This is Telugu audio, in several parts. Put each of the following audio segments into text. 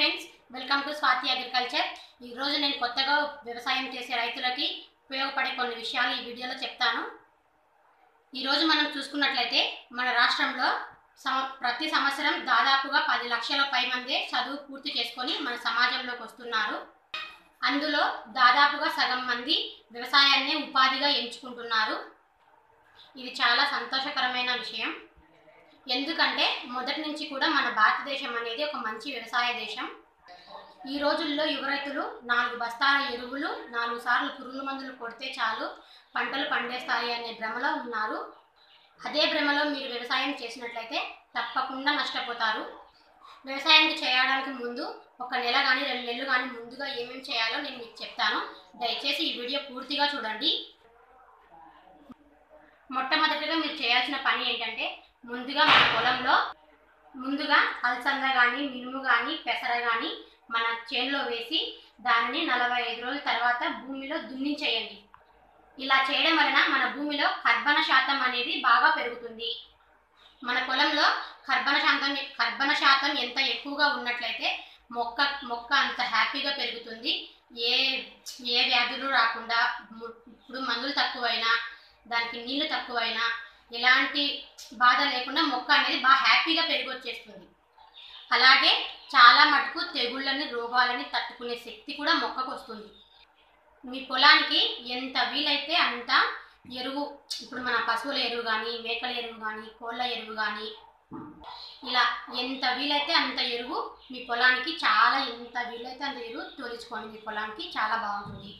Friends welcome to Swathi agriculture. ఈరోజు నేను కొత్తగా వ్యవసాయం చేసే రైతులకి ఉపయోగపడే కొన్ని విషయాలు ఈ వీడియోలో చెప్తాను. ఈరోజు మనం చూసుకున్నట్లయితే మన రాష్ట్రంలో సం ప్రతి సంవత్సరం దాదాపుగా పది లక్షల పై మందే చదువు పూర్తి చేసుకొని మన సమాజంలోకి వస్తున్నారు. అందులో దాదాపుగా సగం మంది వ్యవసాయాన్నే ఉపాధిగా ఎంచుకుంటున్నారు. ఇది చాలా సంతోషకరమైన విషయం. ఎందుకంటే మొదటి నుంచి కూడా మన భారతదేశం అనేది ఒక మంచి వ్యవసాయ దేశం. ఈ రోజుల్లో యువ రైతులు నాలుగు బస్తాల ఎరువులు నాలుగు సార్లు పురుగుల మందులు కొడితే చాలు పంటలు పండేస్తాయి అనే భ్రమలో ఉన్నారు. అదే భ్రమలో మీరు వ్యవసాయం చేసినట్లయితే తప్పకుండా నష్టపోతారు. వ్యవసాయానికి చేయడానికి ముందు ఒక నెల కానీ రెండు నెలలు కానీ ముందుగా ఏమేమి చేయాలో నేను మీకు చెప్తాను. దయచేసి ఈ వీడియో పూర్తిగా చూడండి. మొట్టమొదటిగా మీరు చేయాల్సిన పని ఏంటంటే ముందుగా మన పొలంలో ముందుగా అలసంద కానీ మినుము కానీ పెసర కానీ మన చేనులో వేసి దానిని నలభై ఐదు రోజుల తర్వాత భూమిలో దున్నించేయండి. ఇలా చేయడం వలన మన భూమిలో కర్బన శాతం అనేది బాగా పెరుగుతుంది. మన పొలంలో కర్బన శాతం కర్బన శాతం ఎంత ఎక్కువగా ఉన్నట్లయితే మొక్క మొక్క అంత హ్యాపీగా పెరుగుతుంది. ఏ ఏ వ్యాధులు రాకుండా ఇప్పుడు మందులు తక్కువైనా దానికి నీళ్ళు తక్కువైనా ఎలాంటి బాధ లేకుండా మొక్క అనేది బాగా హ్యాపీగా పెరిగొచ్చేస్తుంది. అలాగే చాలా మటుకు తెగుళ్ళని రోగాలని తట్టుకునే శక్తి కూడా మొక్కకు వస్తుంది మీ పొలానికి ఎంత వీలైతే అంత ఎరువు ఇప్పుడు మన పశువుల ఎరువు కానీ మేకల ఎరువు కానీ కోళ్ళ ఎరువు కానీ ఇలా ఎంత వీలైతే అంత ఎరువు మీ పొలానికి చాలా ఎంత వీలైతే అంత ఎరువు తోలించుకోండి. మీ పొలానికి చాలా బాగుంటుంది.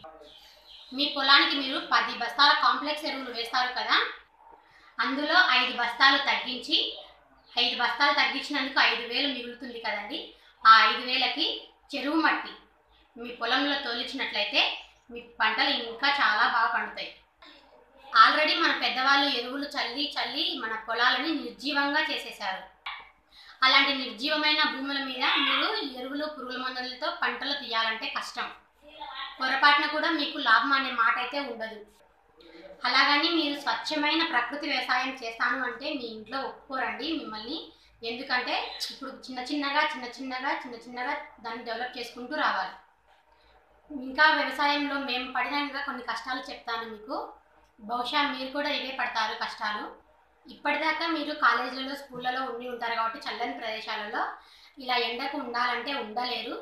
మీ పొలానికి మీరు పది బస్తాల కాంప్లెక్స్ ఎరువులు వేస్తారు కదా అందులో ఐదు బస్తాలు తగ్గించి ఐదు బస్తాలు తగ్గించినందుకు ఐదు వేలు మిగులుతుంది కదండి. ఆ ఐదు వేలకి చెరువు మట్టి మీ పొలంలో తోలించినట్లయితే మీ పంటలు ఇంకా చాలా బాగా పండుతాయి. ఆల్రెడీ మన పెద్దవాళ్ళు ఎరువులు చల్లి చల్లి మన పొలాలని నిర్జీవంగా చేసేశారు. అలాంటి నిర్జీవమైన భూముల మీద మీరు ఎరువులు పురుగుల మందులతో పంటలు తీయాలంటే కష్టం. పొరపాటున కూడా మీకు లాభం అనే మాట అయితే ఉండదు. అలాగని మీరు స్వచ్ఛమైన ప్రకృతి వ్యవసాయం చేస్తాను అంటే మీ ఇంట్లో ఒప్పుకోరండి మిమ్మల్ని. ఎందుకంటే ఇప్పుడు చిన్న చిన్నగా చిన్న చిన్నగా చిన్న చిన్నగా దాన్ని డెవలప్ చేసుకుంటూ రావాలి. ఇంకా వ్యవసాయంలో మేము పడిన కొన్ని కష్టాలు చెప్తాను మీకు. బహుశా మీరు కూడా ఇవే పడతారు కష్టాలు. ఇప్పటిదాకా మీరు కాలేజీలలో స్కూళ్ళలో ఉండి ఉంటారు కాబట్టి చల్లని ప్రదేశాలలో ఇలా ఎండకు ఉండాలంటే ఉండలేరు.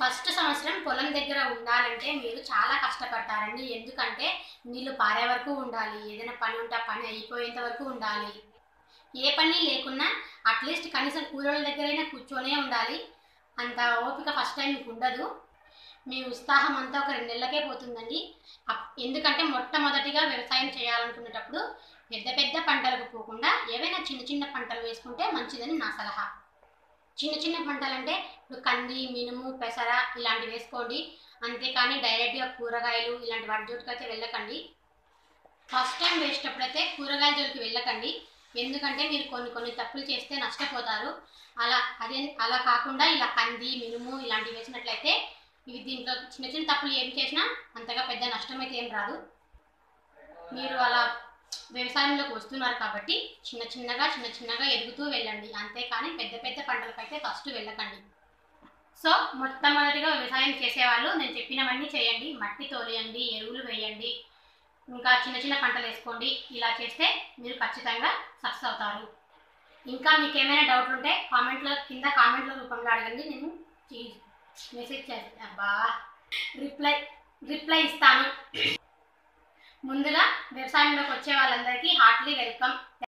ఫస్ట్ సంవత్సరం పొలం దగ్గర ఉండాలంటే మీరు చాలా కష్టపడతారండి. ఎందుకంటే నీళ్ళు పారే వరకు ఉండాలి. ఏదైనా పని ఉంటే పని అయిపోయేంత వరకు ఉండాలి. ఏ పని లేకున్నా అట్లీస్ట్ కనీసం కూలోళ్ళ దగ్గరైనా కూర్చొనే ఉండాలి. అంత ఓపిక ఫస్ట్ టైం మీకు ఉండదు. మీ ఉత్సాహం అంతా ఒక రెండు నెలలకే పోతుందండి. ఎందుకంటే మొట్టమొదటిగా వ్యవసాయం చేయాలనుకునేటప్పుడు పెద్ద పెద్ద పంటలకు పోకుండా ఏవైనా చిన్న చిన్న పంటలు వేసుకుంటే మంచిదని నా సలహా. చిన్న చిన్న పంటలు అంటే ఇప్పుడు కంది మినుము పెసర ఇలాంటివి వేసుకోండి. అంతేకాని డైరెక్ట్గా కూరగాయలు ఇలాంటి వాటి జోటుకు అయితే వెళ్ళకండి. ఫస్ట్ టైం వేసేటప్పుడైతే కూరగాయల జోలికి వెళ్ళకండి. ఎందుకంటే మీరు కొన్ని కొన్ని తప్పులు చేస్తే నష్టపోతారు. అలా అదే అలా కాకుండా ఇలా కంది మినుము ఇలాంటివి వేసినట్లయితే ఇవి దీంట్లో చిన్న చిన్న తప్పులు ఏం చేసినా అంతగా పెద్ద నష్టం అయితే ఏం రాదు. మీరు అలా వ్యవసాయంలోకి వస్తున్నారు కాబట్టి చిన్న చిన్నగా చిన్న చిన్నగా ఎదుగుతూ వెళ్ళండి. అంతేకాని పెద్ద పెద్ద పంటలకైతే ఫస్ట్ వెళ్ళకండి. సో మొట్టమొదటిగా వ్యవసాయం చేసేవాళ్ళు నేను చెప్పినవన్నీ చేయండి. మట్టి తోలేయండి ఎరువులు వేయండి ఇంకా చిన్న చిన్న పంటలు వేసుకోండి. ఇలా చేస్తే మీరు ఖచ్చితంగా సక్సెస్ అవుతారు. ఇంకా మీకు ఏమైనా డౌట్ ఉంటే కామెంట్లో కింద కామెంట్ల రూపంలో అడగండి. నేను మెసేజ్ చేస్తాను అబ్బా! రిప్లై రిప్లై ఇస్తాను. ముందుగా వ్యవసాయంలోకి వచ్చే వాళ్ళందరికీ హార్ట్లీ వెల్కమ్.